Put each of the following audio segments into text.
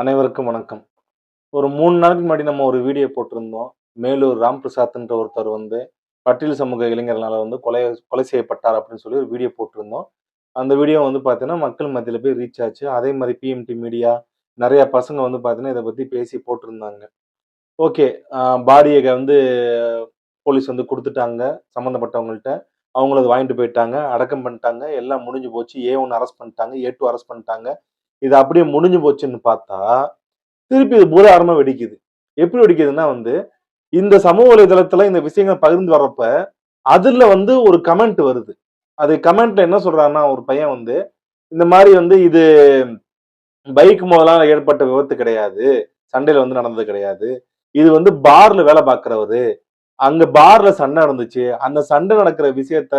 அனைவருக்கும் வணக்கம். ஒரு மூணு நாளுக்கு முன்னாடி நம்ம ஒரு வீடியோ போட்டிருந்தோம். மேலூர் ராம் பிரசாத்ன்ற ஒருத்தர் வந்து பட்டியல் சமூக இளைஞர்களால் வந்து கொலை கொலை செய்யப்பட்டார் அப்படின்னு சொல்லி ஒரு வீடியோ போட்டிருந்தோம். அந்த வீடியோ வந்து பார்த்தீங்கன்னா மக்கள் மத்தியில் போய் ரீச் ஆச்சு. அதே மாதிரி பிஎம்டி மீடியா நிறைய பசங்க வந்து பார்த்தீங்கன்னா இதை பற்றி பேசி போட்டிருந்தாங்க. ஓகே பாடியை வந்து போலீஸ் வந்து கொடுத்துட்டாங்க. சம்மந்தப்பட்டவங்கள்ட்ட அவங்கள வாங்கிட்டு போயிட்டாங்க. அடக்கம் பண்ணிட்டாங்க. எல்லாம் முடிஞ்சு போச்சு. ஏ ஒன்று அரெஸ்ட் பண்ணிட்டாங்க. ஏ டூ அரெஸ்ட் பண்ணிட்டாங்க. இது அப்படியே முடிஞ்சு போச்சுன்னு பார்த்தா திருப்பி இது பூதாரமா வெடிக்குது. எப்படி வெடிக்குதுன்னா வந்து இந்த சமூக வலைதளத்துல இந்த விஷயங்கள் பகிர்ந்து வர்றப்ப அதுல வந்து ஒரு கமெண்ட் வருது. அது கமெண்ட்ல என்ன சொல்றாருன்னா ஒரு பையன் வந்து இந்த மாதிரி வந்து இது பைக் முதலாம் ஏற்பட்ட விபத்து கிடையாது. சண்டையில வந்து நடந்தது கிடையாது. இது வந்து பார்ல வேலை பார்க்கறவரு. அங்க பார்ல சண்டை நடந்துச்சு. அந்த சண்டை நடக்கிற விஷயத்த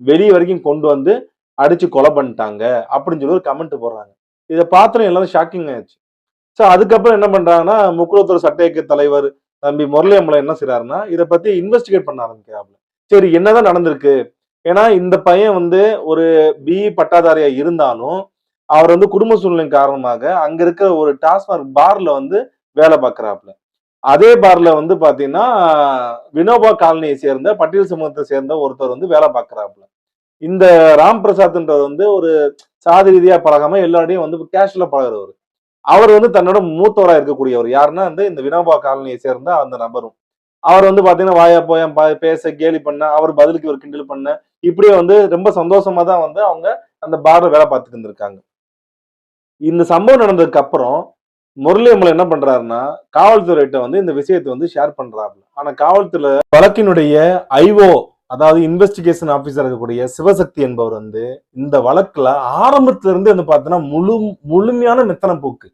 வெளியே வரைக்கும் கொண்டு வந்து அடிச்சு கொலை பண்ணிட்டாங்க. அப்படின்னு சொல்லி ஒரு கமெண்ட் போடுறாங்க. இதை பார்த்தோம் எல்லாரும் ஷாக்கிங் ஆயிடுச்சு. ஸோ அதுக்கப்புறம் என்ன பண்றாங்கன்னா முக்குளத்தூர் சட்டையக்க தலைவர் தம்பி முரளியம்மலை என்ன செய்யறாருன்னா இதை பத்தி இன்வெஸ்டிகேட் பண்ண ஆரம்பிக்கிறாப்ல சரி என்னதான் நடந்திருக்கு? ஏன்னா இந்த பையன் வந்து ஒரு பிஇ பட்டாதாரியா இருந்தாலும் அவர் வந்து குடும்ப சூழ்நிலை காரணமாக அங்க இருக்கிற ஒரு டாஸ்மாக் பார்ல வந்து வேலை பார்க்கறாப்புல. அதே பார்ல வந்து பாத்தீங்கன்னா வினோபா காலனியை சேர்ந்த பட்டியல் சமூகத்தை சேர்ந்த ஒருத்தர் வந்து வேலை பார்க்கறாப்புல. இந்த ராம் பிரசாத்ன்றது வந்து ஒரு சாதி ரீதியா பழகாம எல்லாரையும் வந்து கேஷுவலா பழகுறவர். அவர் வந்து தன்னோட மூத்தவரா இருக்கக்கூடியவர். யாருன்னா வந்து இந்த வினோபா காலனியை சேர்ந்த அந்த நபரும். அவர் வந்து பாத்தீங்கன்னா வாயா போயம் பா- பேச கேலி பண்ண அவர் பதிலுக்கு ஒரு கிண்டல் பண்ண இப்படியே வந்து ரொம்ப சந்தோஷமா தான் வந்து அவங்க அந்த பார்ல வேலை பார்த்துட்டு இருந்திருக்காங்க. இந்த சம்பவம் நடந்ததுக்கு அப்புறம் முரளியம்மன் என்ன பண்றாருன்னா காவல்துறையிட்ட வந்து இந்த விஷயத்தை வந்து ஷேர் பண்றாரு ஆனா காவல்துறை வழக்கினுடைய ஐஓ அதாவது இன்வெஸ்டிகேஷன் ஆஃபீஸர் இருக்கக்கூடிய சிவசக்தி என்பவர் வந்து இந்த வழக்குல ஆரம்பத்துல இருந்து வந்து பார்த்தீங்கன்னா முழு முழுமையான மெத்தன போக்கு.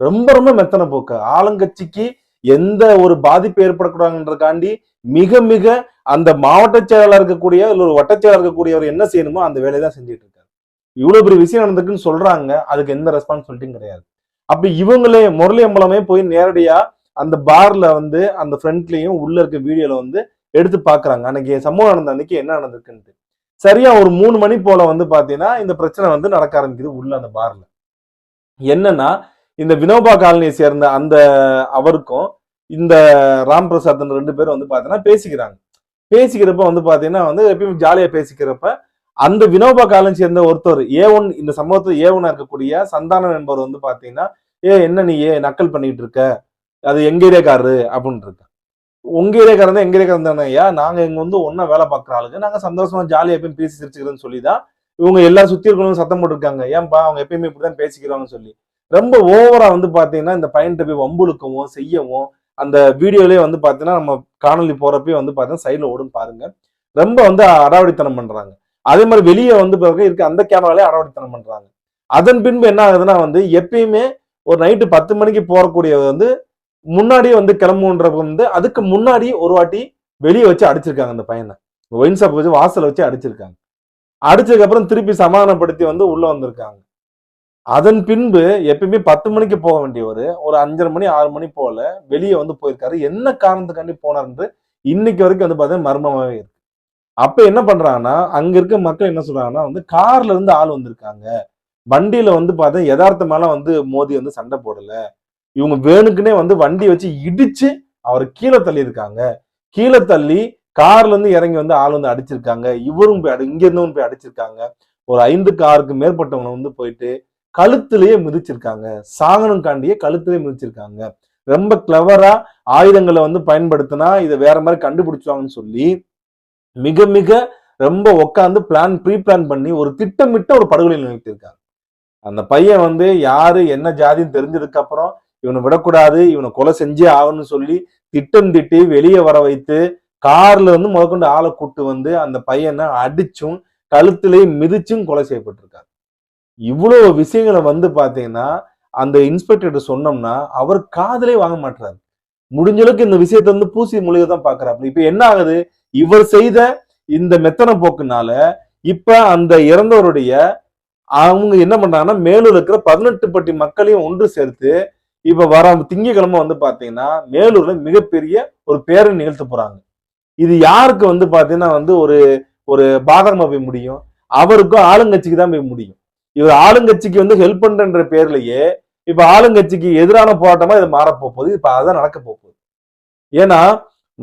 ரொம்ப ரொம்ப மெத்தன போக்கு. ஆளுங்கட்சிக்கு எந்த ஒரு பாதிப்பு ஏற்படக்கூடாதுன்றதுக்காண்டி மிக மிக அந்த மாவட்ட செயலாளர் இருக்கக்கூடிய இல்லை ஒரு வட்டச் செயலாளர் இருக்கக்கூடியவர் என்ன செய்யணுமோ அந்த வேலையை தான் செஞ்சுட்டு இருக்காரு. இவ்வளவு பெரிய விஷயம் நடந்திருக்குன்னு சொல்றாங்க. அதுக்கு எந்த ரெஸ்பான்சிபிலிட்டியும் கிடையாது. அப்ப இவங்களே முரளி அம்பலமே போய் நேரடியா அந்த பார்ல வந்து அந்த ஃப்ரண்ட்லயும் உள்ள இருக்க வீடியோல வந்து எடுத்து பாக்குறாங்க. அன்னைக்கு சம்பவம் நடந்த அன்னைக்கு என்ன நடந்திருக்குன்ட்டு. சரியா ஒரு மூணு மணி போல வந்து பாத்தீங்கன்னா இந்த பிரச்சனை வந்து நடக்க ஆரம்பிக்குது உள்ள அந்த பார்ல என்னன்னா இந்த வினோபா காலனியை சேர்ந்த அந்த அவருக்கும் இந்த ராம் பிரசாத் ரெண்டு பேரும் வந்து பாத்தீங்கன்னா பேசிக்கிறாங்க. பேசிக்கிறப்ப வந்து பாத்தீங்கன்னா வந்து எப்பயும் ஜாலியா பேசிக்கிறப்ப அந்த வினோபா காலனி சேர்ந்த ஒருத்தர் ஏ ஒன் இந்த சம்பவத்துல ஏ ஒன்னா இருக்கக்கூடிய சந்தானம் என்பவர் வந்து பாத்தீங்கன்னா ஏ என்ன நீ? ஏ நக்கல் பண்ணிட்டு இருக்க. அது எங்க ஏரியாக்காரரு? அப்படின்னு இருக்க உங்க ஏரியா தான் எங்க ஏரியாக்காரன் ஐயா? நாங்க இங்க வந்து ஒன்னா வேலை பார்க்குற ஆளுங்க. நாங்க சந்தோஷமா ஜாலியா எப்பயும் பேசி சிரிச்சுக்கிறோன்னு சொல்லி தான் இவங்க எல்லாரும் சுத்தி இருக்கணும் சத்தம் போட்டிருக்காங்க. ஏன்பா அவங்க எப்பயுமே இப்படிதான் பேசிக்கிறாங்கன்னு சொல்லி. ரொம்ப ஓவரா வந்து பாத்தீங்கன்னா இந்த பையன்கிட்ட போய் வம்புழுக்கவும் செய்யவும் அந்த வீடியோலயே வந்து பாத்தீங்கன்னா நம்ம காணொலி போறப்பயே வந்து பாத்தீங்கன்னா சைட்ல ஓடும் பாருங்க. ரொம்ப வந்து அடாவடித்தனம் பண்றாங்க. அதே மாதிரி வெளியே வந்து பிறகு இருக்க அந்த கேமராலே அடாவடித்தனம் பண்றாங்க. அதன் பின்பு என்ன ஆகுதுன்னா வந்து எப்பயுமே ஒரு நைட்டு பத்து மணிக்கு போறக்கூடிய வந்து முன்னாடியே வந்து கிளம்புன்றப்ப வந்து அதுக்கு முன்னாடி ஒரு வாட்டி வெளியே வச்சு அடிச்சிருக்காங்க அந்த பையனை. ஒயின் ஷாப் வச்சு வாசலை வச்சு அடிச்சிருக்காங்க. அடிச்சதுக்கப்புறம் திருப்பி சமாதானப்படுத்தி வந்து உள்ள வந்திருக்காங்க. அதன் பின்பு எப்பயுமே பத்து மணிக்கு போக வேண்டியவர் ஒரு அஞ்சரை மணி ஆறு மணி போல வெளியே வந்து போயிருக்காரு. என்ன காரணத்துக்காண்டி போனார்ன்று இன்னைக்கு வரைக்கும் வந்து பார்த்தீங்கன்னா மர்மமாகவே இருக்கு. அப்ப என்ன பண்றாங்கன்னா அங்க இருக்க மக்கள் என்ன சொல்றாங்கன்னா வந்து கார்ல இருந்து ஆள் வந்திருக்காங்க. வண்டியில வந்து பார்த்தா யதார்த்தமால வந்து மோதி வந்து சண்டை போடல. இவங்க வேணுக்குனே வந்து வண்டி வச்சு இடிச்சு அவர் கீழே தள்ளி இருக்காங்க கீழே தள்ளி கார்ல இருந்து இறங்கி வந்து ஆள் வந்து அடிச்சிருக்காங்க. இவரும் போய் அடி இங்க இருந்தவங்க போய் அடிச்சிருக்காங்க. ஒரு ஐந்து காருக்கு மேற்பட்டவங்க வந்து போயிட்டு கழுத்துலயே மிதிச்சிருக்காங்க. சாகனம் காண்டியே கழுத்துலயே மிதிச்சிருக்காங்க. ரொம்ப கிளவரா ஆயுதங்களை வந்து பயன்படுத்தினா இதை வேற மாதிரி கண்டுபிடிச்சுவாங்கன்னு சொல்லி மிக மிக ரொம்ப உட்காந்து பிளான் ப்ரீ பிளான் பண்ணி ஒரு திட்டமிட்ட ஒரு படுகொலை நிகழ்த்தியிருக்காங்க அந்த பையன் வந்து யாரு என்ன ஜாதின்னு தெரிஞ்சதுக்கு அப்புறம் இவனை விடக்கூடாது இவனை கொலை செஞ்சே ஆகணும்னு சொல்லி திட்டம் திட்டி வெளியே வர வைத்து கார்ல இருந்து முதற்கொண்டு ஆளை கூட்டு வந்து அந்த பையனை அடிச்சும் கழுத்திலேயே மிதிச்சும் கொலை செய்யப்பட்டிருக்காரு. இவ்வளவு விஷயங்களை வந்து பாத்தீங்கன்னா அந்த இன்ஸ்பெக்டர் சொன்னோம்னா அவர் காதலே வாங்க மாட்டாரு முடிஞ்ச அளவுக்கு இந்த விஷயத்தை வந்து பூசி மொழியை தான் பாக்குறாரு இப்ப என்ன ஆகுது? இவர் செய்த இந்த மெத்தன போக்குனால இப்ப அந்த இறந்தவருடைய அவங்க என்ன பண்றாங்கன்னா மேலூர் இருக்கிற பதினெட்டு பட்டி மக்களையும் ஒன்று சேர்த்து இப்ப வர திங்கக்கிழமை வந்து பாத்தீங்கன்னா மேலூர்ல மிகப்பெரிய ஒரு பேரணி நிகழ்த்த போறாங்க. இது யாருக்கு வந்து பாத்தீங்கன்னா வந்து ஒரு ஒரு பாதகமா போய் முடியும்? அவருக்கும் ஆளுங்கட்சிக்கு தான் போய் முடியும். இவர் ஆளுங்கட்சிக்கு வந்து ஹெல்ப் பண்றன்ற பேர்லயே இப்ப ஆளுங்கட்சிக்கு எதிரான போராட்டமா இது மாறப்போகுது இப்ப அதான் நடக்க போகுது. ஏன்னா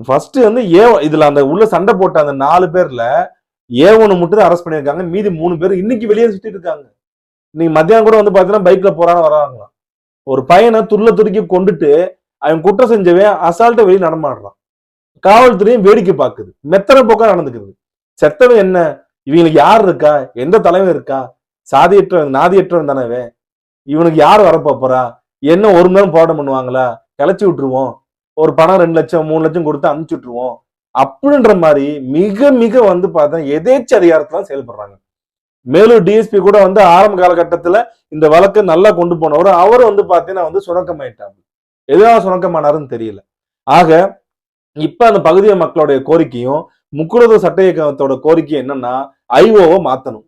ஃபர்ஸ்ட் வந்து ஏ இதுல அந்த உள்ள சண்டை போட்ட அந்த நாலு பேர்ல ஏ ஒன்று மட்டும் தான் அரெஸ்ட் பண்ணியிருக்காங்க. மீதி மூணு பேர் இன்னைக்கு வெளியே சுத்திட்டு இருக்காங்க. இன்னைக்கு மத்தியானம் கூட வந்து பாத்தீங்கன்னா பைக்ல போறாங்க வராங்களாம். ஒரு பையனை துருள துருக்கி கொண்டுட்டு அவன் குற்றம் செஞ்சவன் அசால்ட்டா வெளியே நடமாடுறான். காவல்துறையும் வேடிக்கை பார்க்குது மெத்தன போக்கா நடந்துக்குது. செத்தவன் என்ன? இவங்களுக்கு யார் இருக்கா? எந்த தலைவன் இருக்கா? சாதியற்றவன் நாதியற்றவன் தானவே இவனுக்கு யார் வரப்போ போறா? என்ன ஒரு மணி நேரம் போராட்டம் பண்ணுவாங்களா? கிளச்சி விட்டுருவோம். ஒரு பணம் ரெண்டு லட்சம் மூணு லட்சம் கொடுத்து அனுப்பிச்சு விட்டுருவோம். அப்படின்ற மாதிரி மிக மிக வந்து பார்த்தா எதேச்ச அதிகாரத்துல செயல்படுறாங்க. மேலும் டிஎஸ்பி கூட வந்து ஆரம்ப காலகட்டத்தில் இந்த வழக்கை நல்லா கொண்டு போனவர். அவர் வந்து பார்த்தீங்கன்னா வந்து சுணக்கமாயிட்டாங்க எதனால சுணக்கமானாருன்னு தெரியல. ஆக இப்போ அந்த பகுதிய மக்களுடைய கோரிக்கையும் முக்குரத சட்ட இயக்கத்தோட கோரிக்கை என்னன்னா ஐஓவை மாத்தணும்.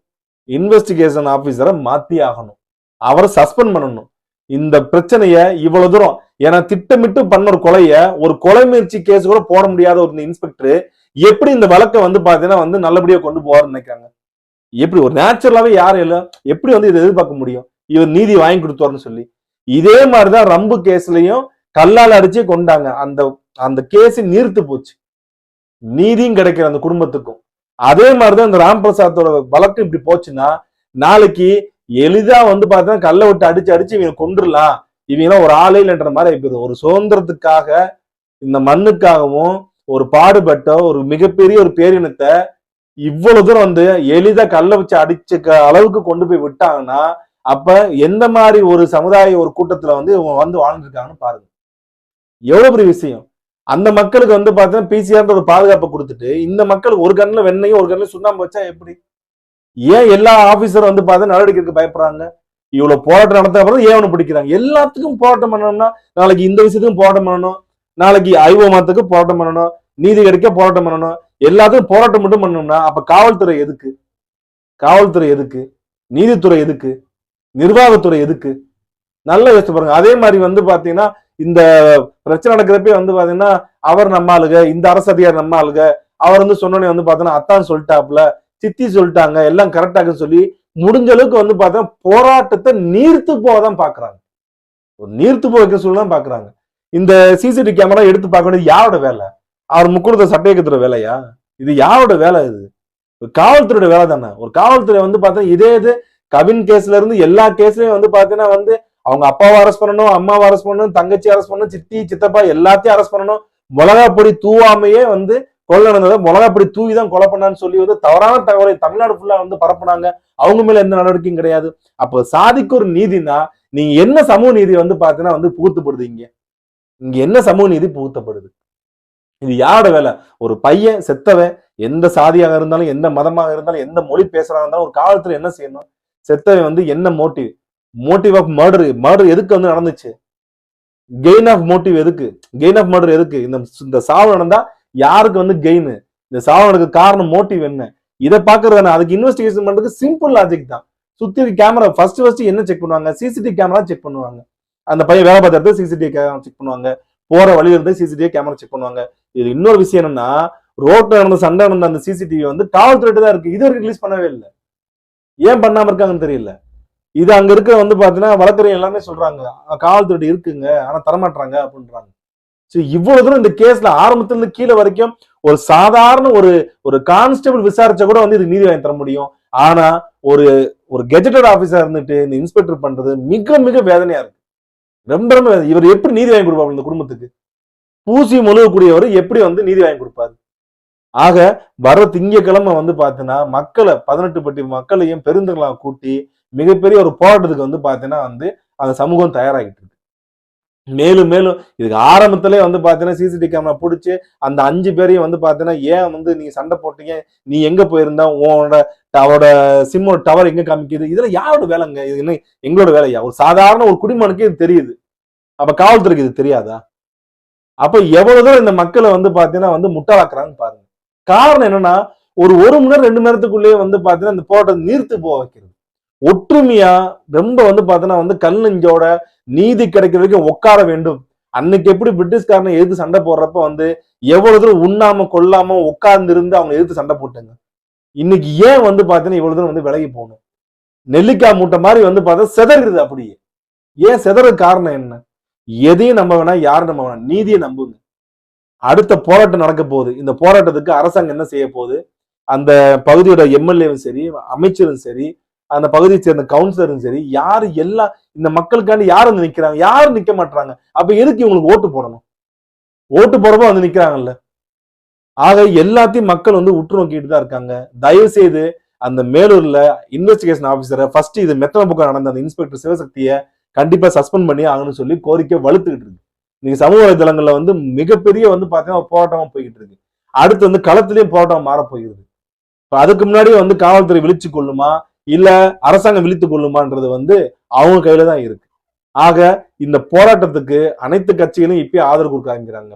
இன்வெஸ்டிகேஷன் ஆஃபீஸரை மாத்தி ஆகணும். அவரை சஸ்பெண்ட் பண்ணணும். இந்த பிரச்சனைய இவ்வளவு தூரம் ஏன்னா திட்டமிட்டு பண்ண ஒரு கொலைய ஒரு கொலை முயற்சி கேஸ் கூட போட முடியாத ஒரு இன்ஸ்பெக்டர் எப்படி இந்த வழக்கை வந்து பாத்தீங்கன்னா வந்து நல்லபடியா கொண்டு போவார்னு நினைக்கிறாங்க. எப்படி ஒரு நேச்சுரலாவே யாரும் இல்லை? எப்படி வந்து இதை எதிர்பார்க்க முடியும்? இவர் நீதி வாங்கி கொடுத்தாருன்னு சொல்லி. இதே மாதிரிதான் ரம்பு கேஸ்லயும் கல்லால் அடிச்சு கொண்டாங்க. அந்த அந்த கேஸ் நீர்த்து போச்சு. நீதியும் கிடைக்கிற அந்த குடும்பத்துக்கும். அதே மாதிரிதான் இந்த ராம் பிரசாத்தோட வழக்கு இப்படி போச்சுன்னா நாளைக்கு எளிதா வந்து பார்த்தா கல்லை விட்டு அடிச்சு அடிச்சு இவங்க கொண்டுடலாம் இவங்க ஒரு ஆளே இல்லைன்ற மாதிரி ஆயிப்போகுது ஒரு சுதந்திரத்துக்காக இந்த மண்ணுக்காகவும் ஒரு பாடுபட்ட ஒரு மிகப்பெரிய ஒரு பேரினத்தை இவ்வளவு தூரம் வந்து எளிதா கல்லை வச்சு அடிச்சுக்க அளவுக்கு கொண்டு போய் விட்டாங்கன்னா அப்ப எந்த மாதிரி ஒரு சமுதாய ஒரு கூட்டத்துல வந்து இவங்க வந்து வாழ்ந்துருக்காங்கன்னு பாருங்க. எவ்வளவு பெரிய விஷயம். அந்த மக்களுக்கு வந்து பார்த்தீங்கன்னா பிசிஆர் ஒரு பாதுகாப்பை கொடுத்துட்டு இந்த மக்களுக்கு ஒரு கண்ணில் வெண்ணையும் ஒரு கண்ணில் சுண்ணாம்பு வச்சா எப்படி? ஏன் எல்லா ஆபீசரும் வந்து பார்த்தா நடவடிக்கைக்கு பயப்படுறாங்க? இவ்வளவு போராட்டம் நடத்த அப்புறம் ஏவனை பிடிக்கிறாங்க? எல்லாத்துக்கும் போராட்டம் பண்ணணும்னா நாளைக்கு இந்த விஷயத்துக்கும் போராட்டம் பண்ணணும். நாளைக்கு ஐஓ மதத்துக்கு போராட்டம் பண்ணணும். நீதி கிடைக்க போராட்டம் பண்ணணும். எல்லாத்துக்கும் போராட்டம் மட்டும் பண்ணணும்னா அப்ப காவல்துறை எதுக்கு? காவல்துறை எதுக்கு? நீதித்துறை எதுக்கு? நிர்வாகத்துறை எதுக்கு? நல்ல யோசிச்சு பாருங்க. அதே மாதிரி வந்து பாத்தீங்கன்னா இந்த பிரச்சனை நடக்கிறப்பே வந்து பாத்தீங்கன்னா அவர் நம்ம ஆளுக இந்த அரசு அதிகாரி நம்ம ஆளுக அவர் வந்து சொன்னோடனே வந்து பாத்தீங்கன்னா அத்தான் சொல்லிட்டாப்ல சித்தி சொல்லிட்டாங்க எல்லாம் கரெக்டாக சொல்லி முடிஞ்ச அளவுக்கு வந்து பார்த்தா போராட்டத்தை நீர்த்து போதான் பாக்குறாங்க. ஒரு நீர்த்து போக சொல்லதான் பாக்குறாங்க. இந்த சிசிடிவி கேமரா எடுத்து பார்க்க வேண்டியது யாரோட வேலை? அவர் முக்குறத கத்துற வேலையா? இது யாரோட வேலை இது? ஒரு காவல்துறையோட வேலை தானே. ஒரு காவல்துறை வந்து பார்த்தா இதே இது கவின் கேஸ்ல இருந்து எல்லா கேஸ்லயும் வந்து பாத்தீங்கன்னா வந்து அவங்க அப்பாவை அரெஸ்ட் பண்ணணும் அம்மாவை அரெஸ்ட் பண்ணணும் தங்கச்சி அரெஸ்ட் பண்ணணும் சித்தி சித்தப்பா எல்லாத்தையும் அரெஸ்ட் பண்ணணும். மிளகா பொடி தூவாமையே வந்து கொலை நடந்ததை மிளகா பொடி தூவி தான் கொலை பண்ணான்னு சொல்லி வந்து தவறான தகவலை தமிழ்நாடு ஃபுல்லா வந்து பரப்புனாங்க. அவங்க மேல எந்த நடவடிக்கையும் கிடையாது. அப்போ சாதிக்கு ஒரு நீதினா நீங்க என்ன சமூக நீதி வந்து பாத்தீங்கன்னா வந்து புகுத்தப்படுது இங்க? இங்க என்ன சமூக நீதி புகுத்தப்படுது? இது யாரோட வேலை? ஒரு பையன் செத்தவன் எந்த சாதியாக இருந்தாலும் எந்த மதமாக இருந்தாலும் எந்த மொழி பேசுறதா இருந்தாலும் ஒரு காலத்துல என்ன செய்யணும்? செத்தவன் வந்து என்ன motive motive of murder murder எதுக்கு வந்து நடந்துச்சு? கெயின் ஆஃப் மோட்டிவ் எதுக்கு? கெயின் ஆஃப் மர்டர் எதுக்கு? இந்த இந்த சாவு நடந்தா யாருக்கு வந்து கெயின் இந்த சாவு நடக்க காரணம் மோட்டிவ் என்ன? இதை பாக்குறது அதுக்கு இன்வெஸ்டிகேஷன் பண்றதுக்கு சிம்பிள் லாஜிக் தான். சுத்தி கேமரா ஃபர்ஸ்ட் ஃபர்ஸ்ட் என்ன செக் பண்ணுவாங்க? சிசிடிவி கேமரா செக் பண்ணுவாங்க. அந்த பையன் வேலை பார்த்த இடத்துல சிசிடிவி கேமரா செக் பண்ணுவாங்க. போற வழியில இருந்து சிசிடிவி கேமரா செக் பண்ணுவாங்க. இது இன்னொரு விஷயம் என்னன்னா ரோட்ல நடந்த சண்டை நடந்த அந்த சிசிடிவி வந்து காவல்துறை தான் இருக்கு. இது வரைக்கும் ரிலீஸ் பண்ணவே இல்லை. ஏன் பண்ணாம இருக்காங்கன்னு தெரியல. இது அங்க இருக்க வந்து பாத்தீங்கன்னா வழக்கறிஞர் எல்லாமே சொல்றாங்க காவல் காவல்துறை இருக்குங்க ஆனா தரமாட்டாங்க அப்படின்றாங்க. சரி இவ்வளவு தூரம் இந்த கேஸ்ல ஆரம்பத்துல இருந்து கீழே வரைக்கும் ஒரு சாதாரண ஒரு ஒரு கான்ஸ்டபிள் விசாரிச்சா கூட வந்து இதுக்கு நீதி வாங்கி தர முடியும். ஆனா ஒரு ஒரு கெஜெட்டட் ஆபீசர் இருந்துட்டு இந்த இன்ஸ்பெக்டர் பண்றது மிக மிக வேதனையா இருக்கு. ரொம்ப ரொம்ப இவர் எப்படி நீதி வாங்கி கொடுப்பாங்க இந்த குடும்பத்துக்கு? பூசி முழுகக்கூடியவர் எப்படி வந்து நீதி வாங்கி கொடுப்பாரு? ஆக வர திங்கக்கிழமை வந்து பார்த்தீங்கன்னா மக்களை பதினெட்டு பட்டி மக்களையும் பெருந்தங்களாக கூட்டி மிகப்பெரிய ஒரு போராட்டத்துக்கு வந்து பார்த்தீங்கன்னா வந்து அந்த சமூகம் தயாராகிட்டு இருக்கு. மேலும் மேலும் இதுக்கு ஆரம்பத்திலே வந்து பாத்தீங்கன்னா சிசிடிவி கேமரா பிடிச்சி அந்த அஞ்சு பேரையும் வந்து பாத்தீங்கன்னா ஏன் வந்து நீ சண்டை போட்டீங்க? நீ எங்க போயிருந்தா? உன்னோட அவரோட சிம்மோட டவர் எங்க காமிக்குது? இதுல யாரோட வேலைங்க? இது என்ன எங்களோட வேலையா? ஒரு சாதாரண ஒரு குடிமனுக்கு இது தெரியுது. அப்ப காவல்துறைக்கு இது தெரியாதா? அப்ப எவ்வளவு தூரம் இந்த மக்களை வந்து பாத்தீங்கன்னா வந்து முட்டாளாக்குறாங்கன்னு பாருங்க. காரணம் என்னன்னா ஒரு ஒரு மணி நேரம் ரெண்டு நேரத்துக்குள்ளேயே வந்து பாத்தீங்கன்னா இந்த போராட்டத்தை நீர்த்து போக வைக்கிறது. ஒற்றுமையா ரொம்ப வந்து பாத்தீங்கன்னா வந்து கல் நெஞ்சோட நீதி கிடைக்கிற வரைக்கும் உட்கார வேண்டும். அன்னைக்கு எப்படி பிரிட்டிஷ்காரனை எதிர்த்து சண்டை போடுறப்ப வந்து எவ்வளவு தூரம் உண்ணாம கொல்லாம உட்கார்ந்து இருந்து அவங்க எதிர்த்து சண்டை போட்டாங்க. இன்னைக்கு ஏன் வந்து பாத்தீங்கன்னா இவ்வளவு தூரம் வந்து விலகி போகணும்? நெல்லிக்காய் மூட்டை மாதிரி வந்து பார்த்தா செதறிடுது அப்படியே. ஏன் செதற காரணம் என்ன? எதையும் நம்ப வேணாம் யாரும் நம்ப வேணாம் நீதியை நம்புங்க. அடுத்த போராட்டம் நடக்க போகுது. இந்த போராட்டத்துக்கு அரசாங்கம் என்ன செய்ய போகுது? அந்த பகுதியோட எம்எல்ஏவும் சரி அமைச்சரும் சரி அந்த பகுதியை சேர்ந்த கவுன்சிலரும் சரி யாரு எல்லாம் இந்த மக்களுக்காண்டி யார் வந்து நிக்கிறாங்க? யாரும் நிக்க மாட்டாங்க அப்ப எதுக்கு இவங்களுக்கு ஓட்டு போடணும்? ஓட்டு போடுறப்போ வந்து நிக்கிறாங்கல்ல. ஆக எல்லாத்தையும் மக்கள் வந்து உற்று நோக்கிட்டு தான் இருக்காங்க. தயவு செய்து அந்த மேலூர்ல இன்வெஸ்டிகேஷன் ஆபீசரை ஃபர்ஸ்ட் இது மெத்தன பக்கம் நடந்த அந்த இன்ஸ்பெக்டர் சிவசக்தியை கண்டிப்பா சஸ்பெண்ட் பண்ணி ஆகணும்னு சொல்லி கோரிக்கை வலுத்துக்கிட்டு இருக்கு. இன்னைக்கு சமூக வலைதளங்கள்ல வந்து மிகப்பெரிய வந்து பாத்தீங்கன்னா போராட்டமாக போராட்டமா போய்கிட்டு இருக்கு. அடுத்து வந்து களத்திலயும் போராட்டம் மாற போகிறது. இப்போ அதுக்கு முன்னாடி வந்து காவல்துறை விழிச்சு கொள்ளுமா? இல்ல அரசாங்கம் விழித்து கொள்ளுமான்றது வந்து அவங்க கையில தான் இருக்கு. ஆக இந்த போராட்டத்துக்கு அனைத்து கட்சிகளும் இப்பயே ஆதரவு கொடுக்க ஆரம்பிக்கிறாங்க.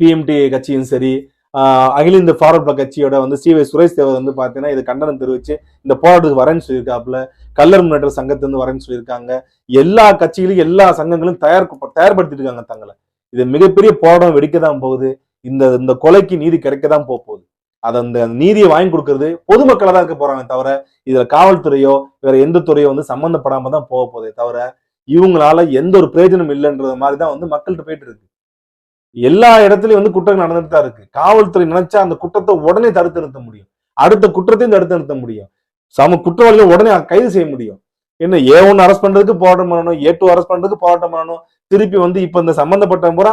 பிஎம்டி கட்சியும் சரி அகில இந்திய ஃபார்வர்ட் பிளாக் கட்சியோட வந்து சி வை சுரேஷ் தேவர் வந்து பார்த்தீங்கன்னா இது கண்டனம் தெரிவிச்சு இந்த போராட்டத்துக்கு வரேன்னு சொல்லியிருக்காப்புல. கல்லர் முன்னேற்ற சங்கத்திலிருந்து வரேன்னு சொல்லியிருக்காங்க. எல்லா கட்சிகளும் எல்லா சங்கங்களும் தயார் தயார்படுத்திட்டு இருக்காங்க தங்களை. இது மிகப்பெரிய போராட்டம் வெடிக்க தான் போகுது. இந்த இந்த கொலைக்கு நீதி கிடைக்க தான் போக போகுது. அதை அந்த நீதியை வாங்கி கொடுக்கறது பொதுமக்களை தான் இருக்க போறாங்க தவிர இதுல காவல்துறையோ வேற எந்த துறையோ வந்து சம்மந்தப்படாம தான் போக போதே தவிர இவங்களால எந்த ஒரு பிரயோஜனம் இல்லைன்றது மாதிரி தான் வந்து மக்கள்கிட்ட போயிட்டு இருக்கு. எல்லா இடத்துலயும் வந்து குற்றம் நடந்துட்டு தான் இருக்கு. காவல்துறை நினைச்சா அந்த குற்றத்தை உடனே தடுத்து நிறுத்த முடியும். அடுத்த குற்றத்தையும் தடுத்து நிறுத்த முடியும். சம குற்றவாளிகளை உடனே கைது செய்ய முடியும். என்ன ஏ ஒன்று அரெஸ்ட் பண்றதுக்கு போராட்டம் பண்ணணும் ஏ டூ அரெஸ்ட் பண்றதுக்கு போராட்டம் பண்ணணும். திருப்பி வந்து இப்ப இந்த சம்பந்தப்பட்ட பூரா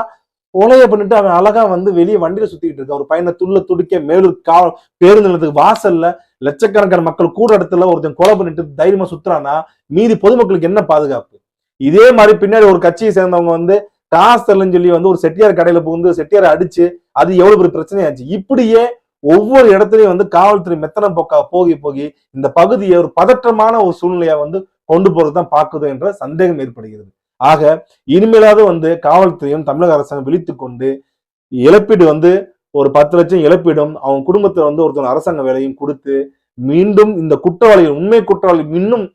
கொலையை பண்ணிட்டு அவன் அழகா வந்து வெளியே வண்டியில சுத்திட்டு இருக்கான். ஒரு பையனை துள்ள துடிக்க மேலூர் கா பேருந்து நிலத்துக்கு வாசல்ல லட்சக்கணக்கான மக்கள் கூட இடத்துல ஒருத்தன் கொலை பண்ணிட்டு தைரியமா சுத்துறானா மீதி பொதுமக்களுக்கு என்ன பாதுகாப்பு? இதே மாதிரி பின்னாடி ஒரு கட்சியை சேர்ந்தவங்க வந்து காசு தரலன்னு சொல்லி வந்து ஒரு செட்டியார் கடையில புகுந்து செட்டியார் அடிச்சு அது எவ்வளவு பெரிய பிரச்சனையாச்சு. இப்படியே ஒவ்வொரு இடத்துலயும் வந்து காவல்துறை மெத்தனை போக்கா போகி போகி இந்த பகுதியை ஒரு பதற்றமான ஒரு சூழ்நிலையா வந்து கொண்டு போறது தான் என்ற சந்தேகம் ஏற்படுகிறது. ஆக இனிமேலாவது வந்து காவல்துறையும் தமிழக அரசாங்கம் விழித்து கொண்டு இழப்பீடு வந்து ஒரு பத்து லட்சம் இழப்பீடும் அவங்க குடும்பத்தை வந்து ஒருத்தர் அரசாங்க வேலையும் கொடுத்து மீண்டும் இந்த குற்றவாளிகள் உண்மை குற்றவாளி இன்னும்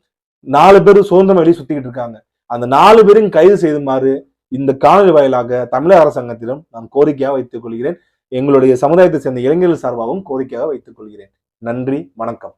நாலு பேர் சுதந்திரம் வெளியே சுத்திக்கிட்டு இருக்காங்க. அந்த நாலு பேரையும் கைது செய்துமாறு இந்த காணொலி வாயிலாக தமிழக அரசாங்கத்திடம் நான் கோரிக்கையாக வைத்துக் கொள்கிறேன். எங்களுடைய சமுதாயத்தை சேர்ந்த இளைஞர்கள் சார்பாகவும் கோரிக்கையாக வைத்துக் கொள்கிறேன். நன்றி வணக்கம்.